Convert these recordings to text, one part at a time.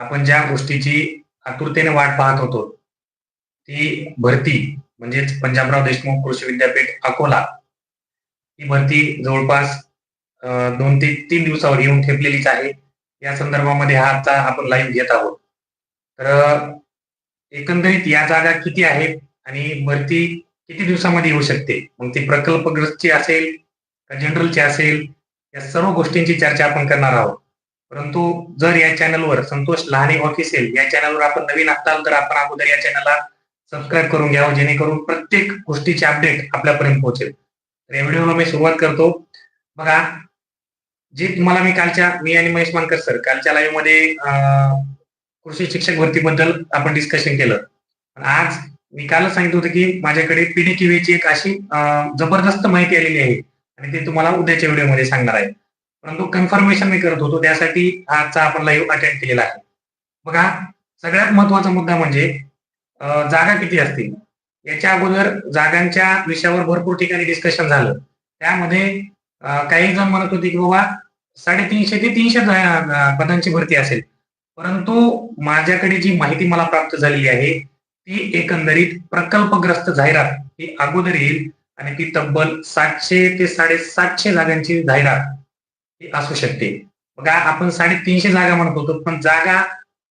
आपण ज्या गोष्टीची आतुरतेने वाट पाहत होतो ती भरती म्हणजेच पंजाबराव देशमुख कृषी विद्यापीठ अकोला ही भरती जवळपास दोन ते तीन दिवसावर येऊन ठेपलेलीच आहे. या संदर्भामध्ये हा आजचा आपण लाईव्ह घेत आहोत. तर एकंदरीत या जागा किती आहेत आणि भरती किती दिवसामध्ये येऊ शकते? मग ती प्रकल्पग्रस्तची असेल का जनरलची असेल? या सर्व गोष्टींची चर्चा आपण करणार आहोत. परंतु जर या चॅनलवर संतोष लहाने ऑफिशियल या चॅनलवर आपण नवीन असाल तर आपण अगोदर या चॅनलला सबस्क्राईब करून घ्यावं जेणेकरून प्रत्येक गोष्टीचे अपडेट आपल्यापर्यंत पोहोचेल. तर या व्हिडिओला मी सुरुवात करतो. बघा जे तुम्हाला मी कालच्या मी आणि महेश मानकर सर कालच्या लाईव्हमध्ये कृषी शिक्षक भरतीबद्दल आपण डिस्कशन केलं. पण आज मी कालच सांगितलं होतं की माझ्याकडे पीडी ची एक अशी जबरदस्त माहिती आलेली आहे. आणि ते तुम्हाला उद्याच्या व्हिडिओमध्ये सांगणार आहे. परंतु कन्फर्मेशन मी करत होतो त्यासाठी आजचा आपण लाईव्ह अटेंड केलेला आहे. बघा सगळ्यात महत्त्वाचा मुद्दा म्हणजे जागा किती असतील? याच्या अगोदर जागांच्या विषयावर भरपूर ठिकाणी डिस्कशन झालं. त्यामध्ये काही जण म्हणत होते की बाबा साडेतीनशे ते तीनशे जा- पदांची भरती असेल. परंतु माझ्याकडे जी माहिती मला प्राप्त झालेली आहे ती एकंदरीत प्रकल्पग्रस्त जाहिरात ही अगोदर येईल आणि ती तब्बल सातशे ते साडेसातशे जागांची जाहिरात असू शकते. बघा आपण साडेतीनशे जागा म्हणत होतो पण जागा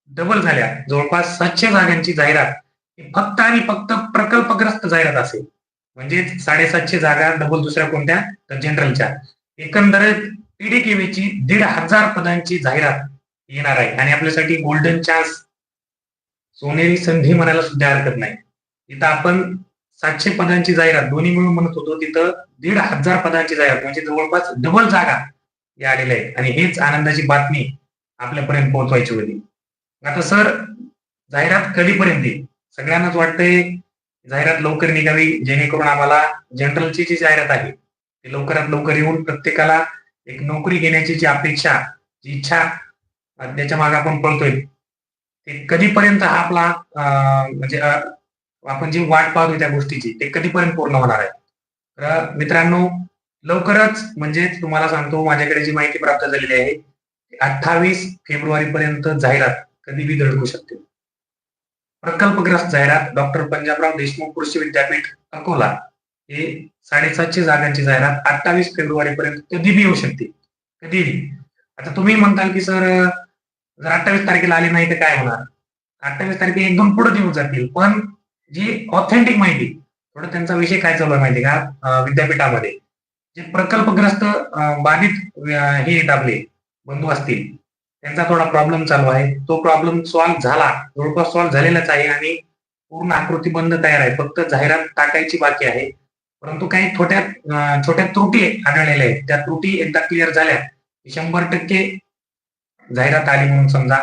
डबल झाल्या. जवळपास सातशे जागांची जाहिरात. फक्त आणि फक्त प्रकल्पग्रस्त जाहिरात असेल. म्हणजे साडेसातशे जागा डबल दुसऱ्या कोणत्या? तर जनरलच्या एकंदरीत पीडीकेव्हीची दीड हजार पदांची जाहिरात येणार आहे. आणि आपल्यासाठी गोल्डन चान्स सोनेरी संधी म्हणायला सुद्धा हरकत नाही. इथं आपण सातशे पदांची जाहिरात दोन्ही मिळून म्हणत होतो तिथं दीड हजार पदांची जाहिरात. म्हणजे जवळपास डबल जागा. या आलेल्या आहेत आणि हेच आनंदाची बातमी आपल्यापर्यंत पोहोचवायची होती. आता सर जाहिरात कधीपर्यंत? येईल सगळ्यांनाच वाटतंय जाहिरात लवकर निघावी जेणेकरून आम्हाला जनरलची जी जाहिरात आहे ती लवकरात लवकर येऊन प्रत्येकाला एक नोकरी घेण्याची जी अपेक्षा जी इच्छा त्याच्यामागे आपण पळतोय. ते कधीपर्यंत हा आपला म्हणजे आपण जी वाट पाहतोय त्या गोष्टीची ते कधीपर्यंत पूर्ण होणार आहे? तर मित्रांनो लवकरच म्हणजे तुम्हाला सांगतो माझ्याकडे जी माहिती प्राप्त झालेली आहे अठ्ठावीस फेब्रुवारी पर्यंत जाहिरात कधी बी धडकू शकते. प्रकल्पग्रस्त जाहिरात डॉक्टर पंजाबराव देशमुख कृषी विद्यापीठ अकोला हे साडेसातशे जागांची जाहिरात अठ्ठावीस फेब्रुवारी पर्यंत कधी बी येऊ शकते. कधी आता तुम्ही म्हणताल की सर जर अठ्ठावीस तारखेला आले नाही तर काय होणार? अठ्ठावीस तारखे एक दोन पुढे येऊन जातील. पण जी ऑथेंटिक माहिती थोडं त्यांचा विषय काय चालू आहे माहिती का? विद्यापीठामध्ये. जे प्रकल्पग्रस्त बाधित हे दाबले आपले बंधू असतील त्यांचा थोडा प्रॉब्लेम चालू आहे. तो प्रॉब्लेम सॉल्व्ह झाला. जवळपास सॉल्व्ह झालेलाच आहे आणि पूर्ण आकृती बंद तयार आहे. फक्त जाहिरात टाकायची बाकी आहे. परंतु काही छोट्या छोट्या त्रुटी आढळलेल्या आहेत. त्या त्रुटी एकदा क्लिअर झाल्या की शंभर टक्के जाहिरात आली म्हणून समजा.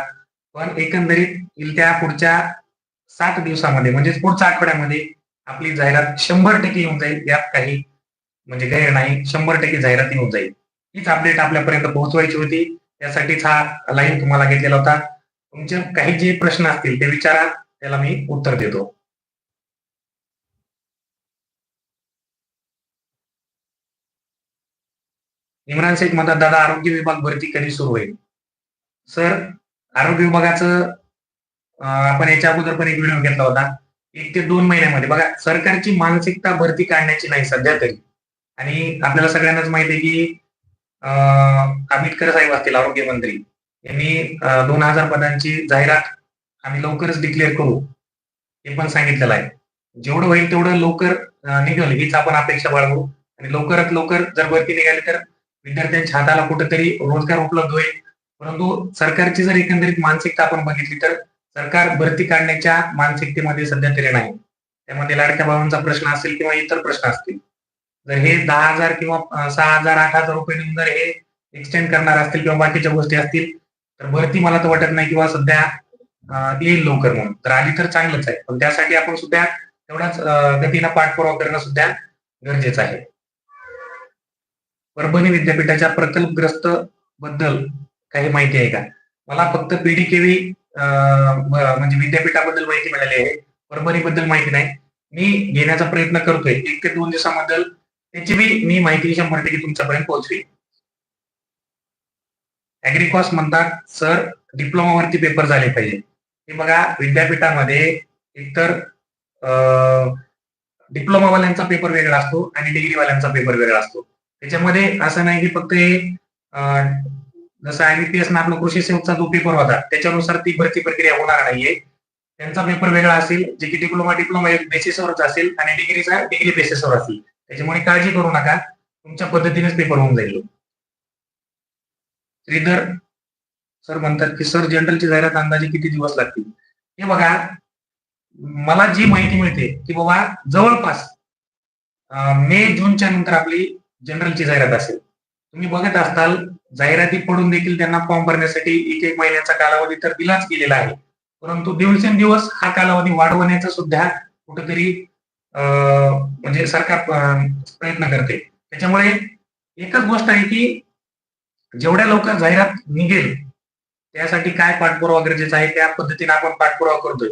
पण एकंदरीत येईल त्या पुढच्या सात दिवसामध्ये म्हणजेच पुढच्या आठवड्यामध्ये आपली जाहिरात शंभर टक्के येऊन जाईल यात काही म्हणजे गैर नाही शंभर टक्के जाहिराती होत जाईल. हीच अपडेट आपल्यापर्यंत पोहोचवायची होती. त्यासाठीच हा लाईन तुम्हाला घेतलेला होता. तुमचे काही जे प्रश्न असतील ते विचारा त्याला मी उत्तर देतो. इम्रान शेख म्हणतात दादा आरोग्य विभाग भरती कधी सुरू होईल? सर आरोग्य विभागाचं आपण याच्या अगोदर पण एक व्हिडिओ घेतला होता. एक ते दोन महिन्यामध्ये. बघा सरकारची मानसिकता भरती काढण्याची नाही सध्या तरी. आणि आपल्याला सगळ्यांनाच माहिती आहे की आंबेडकर साहेब असतील आरोग्य मंत्री. यांनी दोन हजार पदांची जाहिरात आम्ही लवकरच डिक्लेअर करू हे पण सांगितलेलं आहे. जेवढं होईल तेवढं लवकर अं, निघेल हीच आपण अपेक्षा बाळगू. आणि लवकरात लवकर जर भरती निघाली तर विद्यार्थ्यांच्या हाताला कुठेतरी रोजगार उपलब्ध होईल. परंतु सरकारची जर एकंदरीत मानसिकता आपण बघितली तर सरकार भरती काढण्याच्या मानसिकतेमध्ये सध्या तरी नाही. त्यामध्ये लाडक्या भावांचा प्रश्न असेल किंवा इतर प्रश्न असतील. जर हे दहा हजार किंवा सहा हजार आठ हजार रुपये नेऊन जर हे एक्सटेंड करणार असतील किंवा बाकीच्या गोष्टी असतील तर भरती मला तर वाटत नाही किंवा सध्या येईल लवकर म्हणून. तर आली तर चांगलंच आहे. पण त्यासाठी आपण सुद्धा तेवढाच गतीनं पाठपुरावा करणं सुद्धा गरजेचं आहे. परभणी विद्यापीठाच्या प्रकल्पग्रस्त बद्दल काही माहिती आहे का? मला फक्त पीडीकेवी म्हणजे विद्यापीठाबद्दल माहिती मिळाली आहे. परभणी बद्दल माहिती नाही. मी घेण्याचा प्रयत्न करतोय. एक ते दोन दिवसाबद्दल त्याची बी मी माहिती शंभर टक्के तुमच्यापर्यंत पोहोचवी. अॅग्रिकॉस म्हणतात सर डिप्लोमावरती पेपर झाले पाहिजे. हे बघा विद्यापीठामध्ये एकतर डिप्लोमावाल्यांचा पेपर वेगळा असतो आणि डिग्रीवाल्यांचा पेपर वेगळा असतो. त्याच्यामध्ये असं नाही की फक्त हे जसं आयबीपीएस ना आपला कृषी सेवकचा जो पेपर होता त्याच्यानुसार ती भरती प्रक्रिया होणार नाहीये. त्यांचा पेपर वेगळा असेल जे की डिप्लोमा डिप्लोमा बेसिसवरच असेल आणि डिग्रीचा डिग्री बेसिसवर असेल. त्याच्यामुळे काळजी करू नका. तुमच्या पद्धतीनेच पेपर होऊन जाईल. श्रीधर सर म्हणतात की सर जनरलची जाहिरात अंदाजे किती दिवस लागतील? हे बघा मला जी माहिती मिळते की बाबा जवळपास मे जूनच्या नंतर आपली जनरलची जाहिरात असेल. तुम्ही बघत असताल जाहिराती पडून देखील त्यांना फॉर्म भरण्यासाठी एक एक महिन्याचा कालावधी तर दिलाच गेलेला आहे. परंतु दिवसेंदिवस हा कालावधी वाढवण्याचा सुद्धा कुठेतरी म्हणजे सरकार प्रयत्न करते. त्याच्यामुळे एकच गोष्ट आहे की जेवढ्या लवकर जाहिरात निघेल त्यासाठी काय पाठपुरावा गरजेचा आहे त्या पद्धतीने आपण पाठपुरावा करतोय.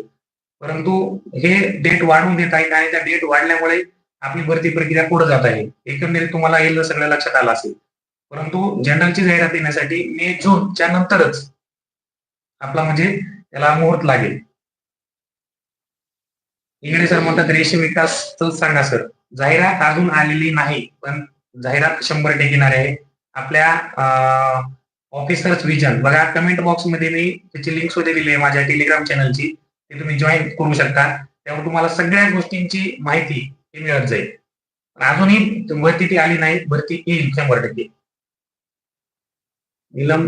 परंतु हे डेट वाढवून देत आहेत आणि त्या डेट वाढल्यामुळे आपली भरती प्रक्रिया पुढे जात आहे. एकंदरीत तुम्हाला हे सगळं लक्षात आलं असेल. परंतु जनरलची जाहिरात येण्यासाठी मे जूनच्या नंतरच आपला म्हणजे त्याला मुहूर्त लागेल. इंग्रजी सर म्हणतात रेशीम विकास सांगा सर. जाहिरात अजून आलेली नाही पण जाहिरात शंभर टक्के येणार आहे. आपल्या ऑफिसर्स विजन बघा कमेंट बॉक्समध्ये मी त्याची लिंक सुद्धा दिली आहे माझ्या टेलिग्राम चॅनलची ते तुम्ही जॉईन करू शकता. त्यावर तुम्हाला सगळ्या गोष्टींची माहिती मिळत जाईल. अजूनही भरती ती आली नाही. भरती येईल शंभर टक्के. निलम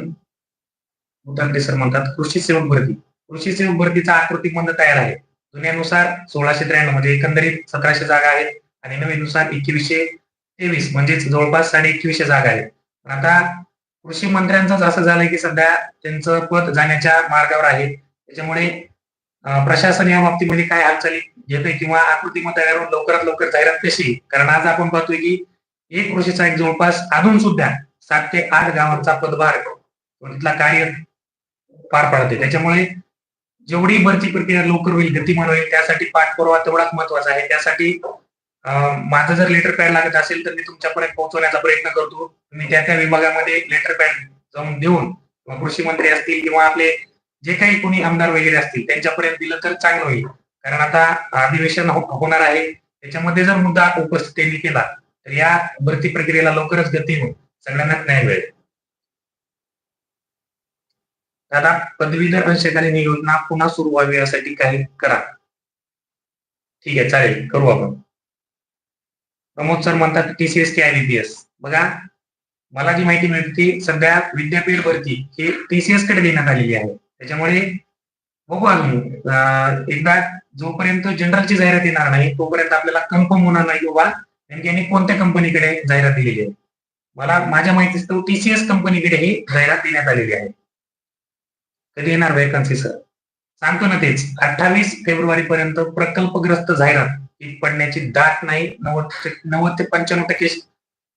मुतांडे सर म्हणतात कृषी सेवक भरती. कृषी सेवक भरतीचा आकृती बंद तयार आहे. जुन्यानुसार सोळाशे त्र्याण्णव म्हणजे एकंदरीत सतराशे जागा आहेत आणि नवीनुसार एकवीसशे तेवीस म्हणजेच जवळपास साडे एकवीसशे जागा आहेत. पण आता कृषी मंत्र्यांचं असं झालंय की सध्या त्यांचं पद जाण्याच्या मार्गावर आहे. त्याच्यामुळे प्रशासन या बाबतीमध्ये काय हालचाली घेते किंवा आकृतीमध्ये तयार लवकरात लवकर जाहिरात कशी कारण आज आपण पाहतोय की एक कृषीचा एक जवळपास अजून सुद्धा सात ते आठ गावांचा पदभार तिथला कार्य पार पाडते त्याच्यामुळे जेवढी भरती प्रक्रिया लवकर होईल गतिमान होईल त्यासाठी पाठपुरावा तेवढाच महत्त्वाचा आहे. त्यासाठी माझं जर लेटर पॅड लागत असेल तर मी तुमच्यापर्यंत पोहोचवण्याचा प्रयत्न करतो. तुम्ही त्या त्या विभागामध्ये लेटर पॅड जाऊन देऊन कृषी मंत्री असतील किंवा आपले जे काही कोणी आमदार वगैरे असतील त्यांच्यापर्यंत दिलं तर चांगलं होईल. कारण आता अधिवेशन हो-, होणार आहे. त्याच्यामध्ये जर मुद्दा उपस्थित केला तर या भरती प्रक्रियेला लवकरच गती होईल. सगळ्यांनाच न्याय मिळेल. दादा पदवीधर अंशकालीन योजना पुन्हा सुरू व्हावी यासाठी काही करा. ठीक आहे चालेल करू आपण. प्रमोद सर म्हणतात टीसीएस की आयबीपीएस बघा मला जी माहिती मिळते ती सध्या विद्यापीठ भरती ही टीसीएसकडे देण्यात आलेली आहे. त्याच्यामुळे बघू अजून एकदा जोपर्यंत जनरलची जाहिरात येणार नाही तोपर्यंत आपल्याला कन्फर्म होणार नाही की बाबा नेमकी यांनी कोणत्या कंपनीकडे जाहिरात दिलेली आहे. मला माझ्या माहितीच तर टीसीएस कंपनीकडे ही जाहिरात देण्यात आलेली आहे. कधी येणार वॅकन्सी सर सांगतो ना तेच. अठ्ठावीस फेब्रुवारी पर्यंत प्रकल्पग्रस्त जाहिरात. ही पडण्याची दाट नाही. नव्वद ते- नव्वद ते पंच्याण्णव टक्के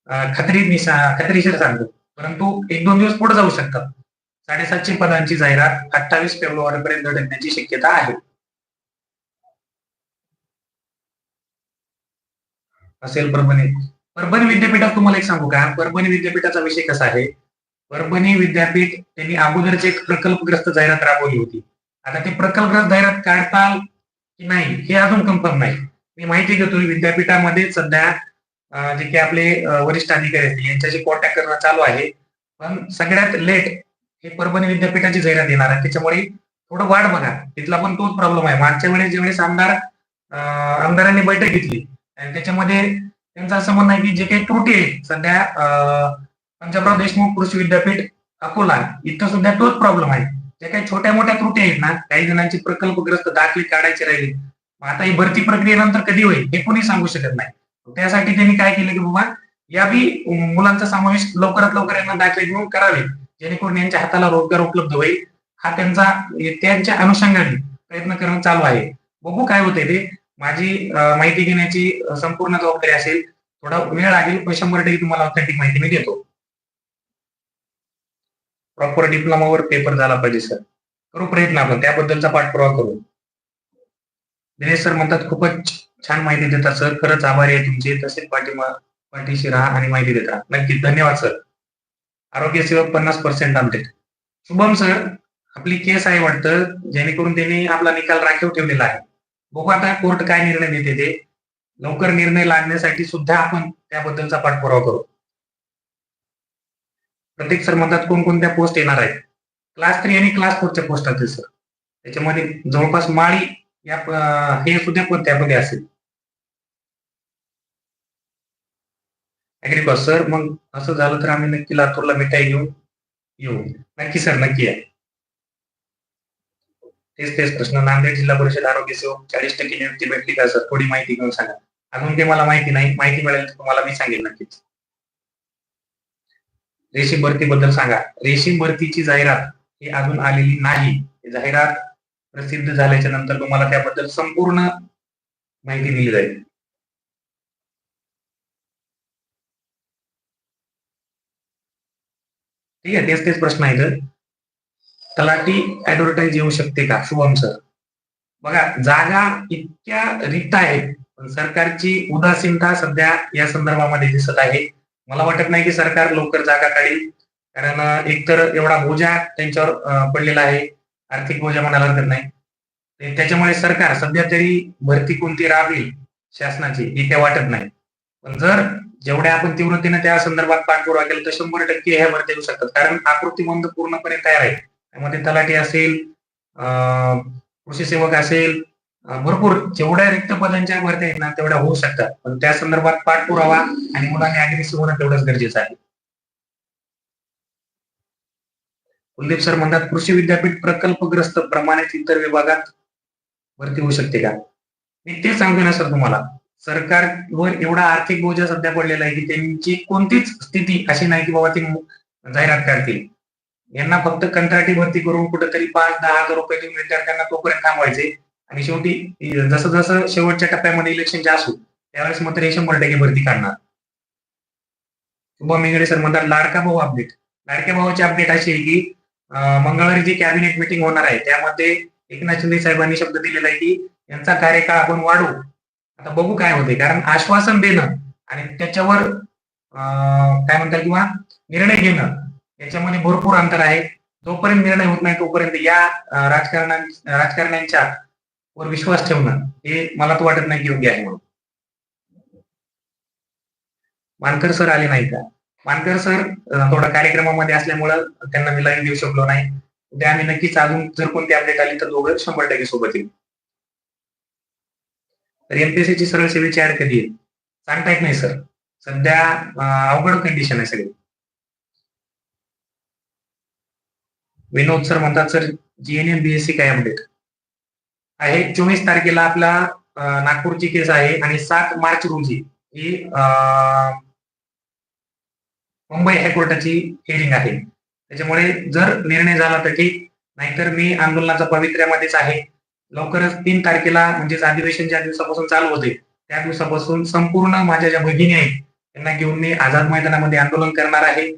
अं, खात्री मी खात्रीशीर सांगतो. परंतु एक दोन दिवस पुढे जाऊ शकतात. साडेसातशे पदांची जाहिरात अठ्ठावीस फेब्रुवारी पर्यंत धडकण्याची शक्यता आहे. असेल परभणी. परभणी विद्यापीठात तुम्हाला एक सांगू का? परभणी विद्यापीठाचा विषय कसा आहे? परभणी विद्यापीठ त्यांनी अगोदरच एक प्रकल्पग्रस्त जाहिरात राबवली होती. आता ते प्रकल्पग्रस्त जाहिरात काढताल की नाही हे अजून कन्फर्म नाही. मी माहिती घेतो विद्यापीठामध्ये सध्या जे काही आपले वरिष्ठ अधिकारी असतील यांच्याशी कॉन्टॅक्ट करणं चालू आहे. पण सगळ्यात लेट हे परभणी विद्यापीठाची जाहिरात येणार आहे. त्याच्यामुळे थोडं वाट बघा. तिथला पण तोच प्रॉब्लेम आहे. मागच्या वेळेस ज्यावेळेस आमदार आमदारांनी बैठक घेतली आणि त्याच्यामध्ये त्यांचं असं म्हणणं आहे की जे काही त्रुटी आहे सध्या पंजाबराव देशमुख कृषी विद्यापीठ अकोला. इथं सुद्धा तोच प्रॉब्लेम आहे. जे काही छोट्या मोठ्या त्रुटी आहेत ना काही जणांची प्रकल्पग्रस्त दाखले काढायची राहिली. मग आता ही भरती प्रक्रियेनंतर कधी होईल हे कोणी सांगू शकत नाही. त्यासाठी त्यांनी काय केलं की बाबा या बी मुलांचा समावेश लवकरात लवकर यांना दाखले घेऊन करावे. जेणेकरून यांच्या हाताला रोजगार उपलब्ध होईल. हा त्यांचा त्यांच्या अनुषंगाने प्रयत्न करणं चालू आहे. बघू काय होते ते. माझी माहिती घेण्याची संपूर्ण जबाबदारी असेल. थोडा वेळ लागेल पण शंभर टक्के तुम्हाला ऑथेंटिक माहिती मी देतो. प्रॉपर डिप्लोमावर पेपर झाला पाहिजे सर करू प्रयत्न आपण. त्याबद्दलचा पाठपुरावा करू. दिनेश सर म्हणतात खूपच छान माहिती देतात सर खरंच आभारी आहे तुमचे. तसेच पाठिंबा पाठीशी राहा आणि माहिती देता. नक्कीच. धन्यवाद सर आरोग्य सेवक पन्नास पर्सेंट अपडेट शुभम सर आपली केस आहे वाटतं जेणेकरून त्यांनी आपला निकाल राखीव ठेवलेला आहे. बघू आता कोर्ट काय निर्णय देते ते. लवकर निर्णय लागण्यासाठी सुद्धा आपण त्याबद्दलचा पाठपुरावा करू. प्रत्येक सर म्हणतात कोणकोणत्या पोस्ट येणार आहेत? क्लास थ्री आणि क्लास फोरच्या पोस्ट असतील सर त्याच्यामध्ये जवळपास माळी या हे सुद्धा कोणत्यामध्ये त्यामध्ये असेल? ऍग्री सर मग असं झालं तर आम्ही नक्की लातूरला मिठाई घेऊन येऊ. नक्की सर नक्की या. तेच तेच प्रश्न. नांदेड जिल्हा परिषद आरोग्य सेवक चाळीस टक्के नियुक्ती भेटली का सर थोडी माहिती घेऊन सांगा. अजून काही मला माहिती नाही. माहिती मिळेल तर तुम्हाला मी सांगेन नक्कीच. रेशीम भरती बद्दल सांगा. रेशीम भरतीची जाहिरात ही अजून आलेली नाही. जाहिरात प्रसिद्ध झाल्याच्यानंतर तुम्हाला त्याबद्दल संपूर्ण माहिती दिली जाईल. ठीक आहे तेच तेच प्रश्न आहेत. तलाठी ऍडव्हर्टाईज येऊ शकते का? शुभम सर बघा जागा इतक्या रिक्त आहेत पण सरकारची उदासीनता सध्या या संदर्भामध्ये दिसत आहे. मला वाटत नाही की सरकार लवकर जागा काढेल. कारण एकतर एवढा बोजा त्यांच्यावर पडलेला आहे. आर्थिक बोजा म्हणायला हरकत नाही. त्याच्यामुळे सरकार सध्या तरी भरती कोणती राबेल शासनाची ही काय वाटत नाही. पण जर जेवढ्या आपण तीव्रतेने त्या संदर्भात पाठपुरावा केला तर शंभर टक्के ह्या भरती येऊ शकतात. कारण आकृतीबंध पूर्णपणे तयार आहे. त्यामध्ये तलाठी असेल कृषी सेवक असेल भरपूर जेवढ्या रिक्त पदांच्या भरत्या आहेत ना तेवढ्या होऊ शकतात. पण त्या संदर्भात पाठपुरावा आणि मुलांनी अग्रेसिव्ह होणं तेवढंच गरजेचं आहे. कुलदीप सर म्हणतात कृषी विद्यापीठ प्रकल्पग्रस्त प्रमाणित इतर विभागात भरती होऊ शकते का? मी ते सांगतो ना सर तुम्हाला. सरकारवर एवढा आर्थिक बोजा सध्या पडलेला आहे की त्यांची कोणतीच स्थिती अशी नाही की बाबा ते जाहिरात करतील. यांना फक्त कंत्राटी भरती करून कुठेतरी पाच दहा हजार रुपये देऊन विद्यार्थ्यांना तोपर्यंत थांबवायचे. आणि शेवटी जसं जसं शेवटच्या टप्प्यामध्ये इलेक्शन जास्त होईल त्यावेळेस मात्र हे शंभर टक्के भरती काढणार शुभम मेंगडे सर म्हणतात लाडका भाऊ अपडेट लाडक्या भावाची अपडेट अशी आहे की मंगळवारी जी कॅबिनेट मिटिंग होणार आहे त्यामध्ये एकनाथ शिंदे साहेबांनी शब्द दिलेला आहे की यांचा कार्यकाळ आपण वाढवू आता बघू काय होते कारण आश्वासन देणं आणि त्याच्यावर काय म्हणतात किंवा निर्णय घेणं याच्यामध्ये भरपूर अंतर आहे. जोपर्यंत निर्णय होत नाही तोपर्यंत या राजकारणा राजकारण्यांच्या वर विश्वास ठेवणं हे मला तर वाटत नाही की योग्य आहे म्हणून. मानकर सर आले नाही का मानकर सर थोडा कार्यक्रमामध्ये असल्यामुळं त्यांना मी लाईव्ह देऊ शकलो नाही. उद्या आम्ही नक्कीच अजून जर कोणती अपडेट आली तर दोघं शंभर टक्के सोबत येईल तर एमपीएससी ची सरळ सेवेची ऍड कधी येईल? सांगता येत नाही सर. सध्या अवघड कंडिशन आहे सगळी. विनोद सर म्हणतात सर जीएनएम बीएससी काय अपडेट आहे. चोवीस तारखेला आपला नागपूरची केस आहे आणि सात मार्च रोजी ही मुंबई हायकोर्टाची हिअरिंग आहे. त्याच्यामुळे जर निर्णय झाला तर ठीक नाहीतर मी आंदोलनाचा पवित्र्यामध्येच आहे. लवकरच तीन तारखेला म्हणजेच अधिवेशन ज्या दिवसापासून चालू होते त्या दिवसापासून संपूर्ण माझ्या ज्या भगिनी आहेत त्यांना घेऊन मी आझाद मैदानामध्ये आंदोलन करणार आहे.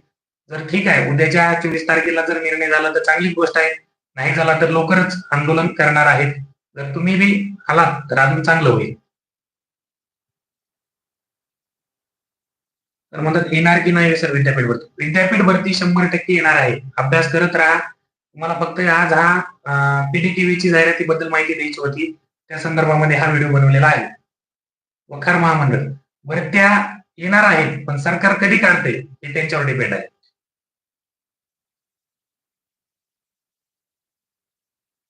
जर ठीक आहे उद्याच्या चोवीस तारखेला जर निर्णय झाला तर चांगलीच गोष्ट आहे. नाही झाला तर लवकरच आंदोलन करणार आहेत. जर तुम्ही बी आलात तर अजून चांगलं होईल. तर म्हणतात येणार की नाही सर विद्यापीठ भरती विद्यापीठ भरती शंभर टक्के येणार आहे. अभ्यास करत राहा. तुम्हाला फक्त आज हा पीडीटीव्हीची जाहिरातीबद्दल माहिती द्यायची होती. त्या संदर्भामध्ये हा व्हिडिओ बनवलेला आहे. वखार महामंडळ. भरत्या येणार आहेत पण सरकार कधी काढते हे त्यांच्यावर डिपेंड आहे.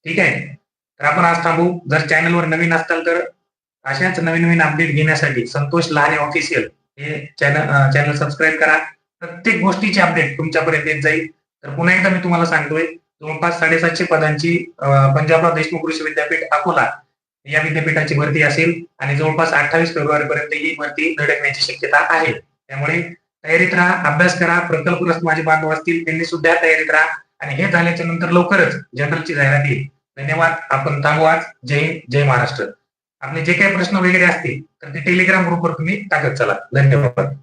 ठीक आहे? तर आपण आज थांबू. जर चॅनलवर नवीन असताल तर अशाच नवीन नवीन अपडेट घेण्यासाठी संतोष लहाने ऑफिशियल हे चॅनल चॅनल सबस्क्राईब करा. प्रत्येक गोष्टीची अपडेट तुमच्यापर्यंत येत जाईल. तर पुन्हा एकदा मी तुम्हाला सांगतोय जवळपास साडेसातशे पदांची पंजाबराव देशमुख कृषी विद्यापीठ अकोला या विद्यापीठाची भरती असेल आणि जवळपास अठ्ठावीस फेब्रुवारी पर्यंत ही भरती धडकण्याची शक्यता आहे. त्यामुळे तयारीत राहा अभ्यास करा प्रकल्पग्रस्त माझे बांधव असतील त्यांनी सुद्धा तयारीत राहा आणि हे झाल्याच्यानंतर लवकरच जनरलची जाहिरात येईल. धन्यवाद. आपण थांबू आज. जय हिंद जय महाराष्ट्र. आपले जे काही प्रश्न वगैरे असतील तर ते टेलिग्राम ग्रुपवर तुम्ही टाकत चला. धन्यवाद.